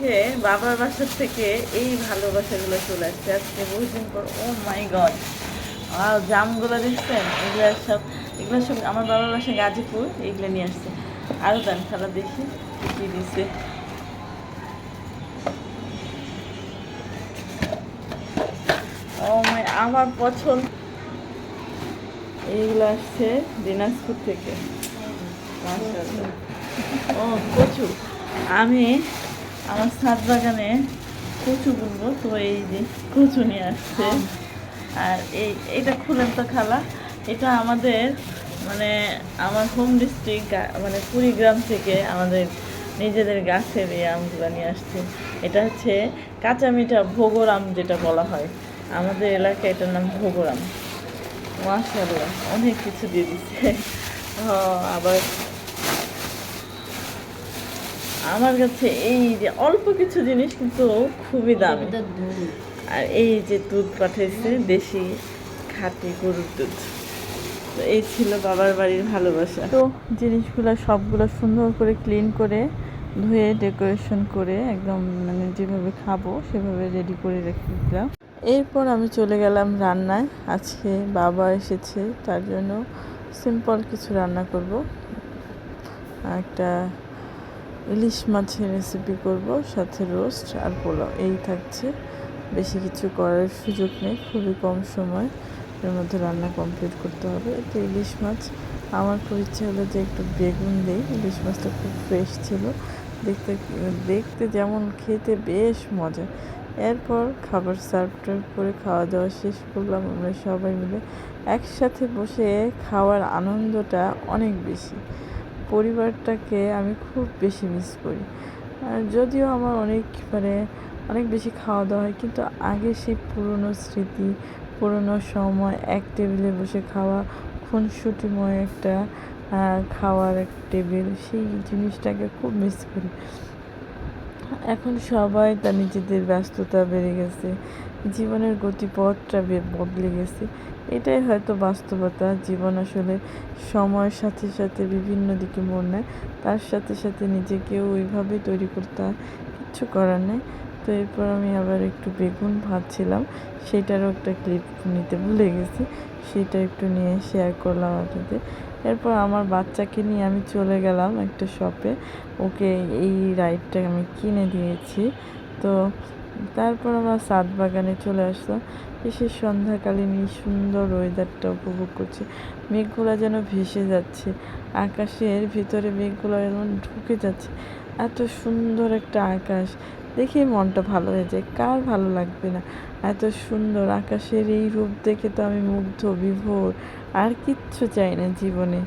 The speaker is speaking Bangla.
আজকে বাবার বাসার থেকে এই ভালোবাসাগুলো চলে আসছে। আজকে বহুদিন পর ও মাই গড আর জামগুলো দেখছেন? এগুলো সব এগুলো সব আমার বাবার বাসা গাজীপুর এগুলো নিয়ে আসছে। আরও দেন খালা দেখি কি দিছে। ও মাই আমার পছন্দ। এইগুলো আসছে দিনাজপুর থেকে। ও কচু আমি আমার ছাদ বাগানে কচু বুনবো তো এই যে কচু নিয়ে আসছে। আর এই এটা খুলেন তো খালা। এটা আমাদের মানে আমার হোম ডিস্ট্রিক্ট মানে কুড়িগ্রাম থেকে আমাদের নিজেদের গাছের এই আমগুলো নিয়ে আসছে। এটা হচ্ছে কাঁচা মিঠা ভোগরাম যেটা বলা হয়। আমাদের এলাকায় এটার নাম ভোগরাম। মাশাআল্লাহ অনেক কিছু দিয়ে দিচ্ছে আবার আমার কাছে এই যে অল্প কিছু জিনিস কিন্তু খুবই দামি। আর এই যে দুধ পাঠাইছে দেশি খাঁটি গরুর দুধ। তো এই ছিল বাবার বাড়ির ভালোবাসা। তো জিনিসগুলো সবগুলো সুন্দর করে ক্লিন করে ধুয়ে ডেকোরেশন করে একদম মানে যেভাবে খাব সেভাবে রেডি করে রেখে দিলাম। এরপর আমি চলে গেলাম রান্নায়। আজকে বাবা এসেছে তার জন্য সিম্পল কিছু রান্না করব। একটা ইলিশ মাছের রেসিপি করব, সাথে রোস্ট আর পোলাও। এই থাকছে। বেশি কিছু করার সুযোগ নেই, খুবই কম সময় এর মধ্যে রান্না কমপ্লিট করতে হবে। তো ইলিশ মাছ, আমার খুব ইচ্ছে হলো যে একটু বেগুন দিই। ইলিশ মাছটা খুব ফ্রেশ ছিল। দেখতে দেখতে যেমন খেতে বেশ মজা। এরপর খাবার সার্ভ টার্ভ করে খাওয়া দাওয়া শেষ করলাম আমরা সবাই মিলে। একসাথে বসে খাওয়ার আনন্দটা অনেক বেশি। পরিবারটাকে আমি খুব বেশি মিস করি। আর যদিও আমার অনেক মানে অনেক বেশি খাওয়া দাওয়া হয়, কিন্তু আগে সেই পুরনো স্মৃতি, পুরনো সময়, এক টেবিলে বসে খাওয়া, খুনসুটিময় একটা খাওয়ার এক টেবিল, সেই জিনিসটাকে খুব মিস করি। এখন সবাই তার নিজেদের ব্যস্ততা বেড়ে গেছে, জীবনের গতিপথটা বদলে গেছে। এটাই হয়তো বাস্তবতা, জীবন আসলে সময়ের সাথে সাথে বিভিন্ন দিকে মোড় নেয়, তার সাথে সাথে নিজেকেও ওইভাবেই তৈরি করতে হয় কিচ্ছু করার নেই। তো এরপর আমি আবার একটু বেগুন ভাজছিলাম, সেটারও একটা ক্লিপ নিতে ভুলে গেছি, সেটা একটু নিয়ে শেয়ার করলাম আপনাদের। এরপর আমার বাচ্চাকে নিয়ে আমি চলে গেলাম একটা শপে। ওকে এই রাইডটা আমি কিনে দিয়েছি। তো তারপর আমরা সাত বাগানে চলে আসলাম। এসে সন্ধ্যাকালীন এই সুন্দর ওয়েদারটা উপভোগ করছি। মেঘগুলো যেন ভেসে যাচ্ছে। আকাশের ভিতরে মেঘগুলো যেমন ঢুকে যাচ্ছে। এত সুন্দর একটা আকাশ। দেখেই মনটা ভালো হয়ে যায়, কার ভালো লাগবে না? এত সুন্দর আকাশের এই রূপ দেখে তো আমি মুগ্ধ, বিভোর, আর কিচ্ছু চাই না জীবনে।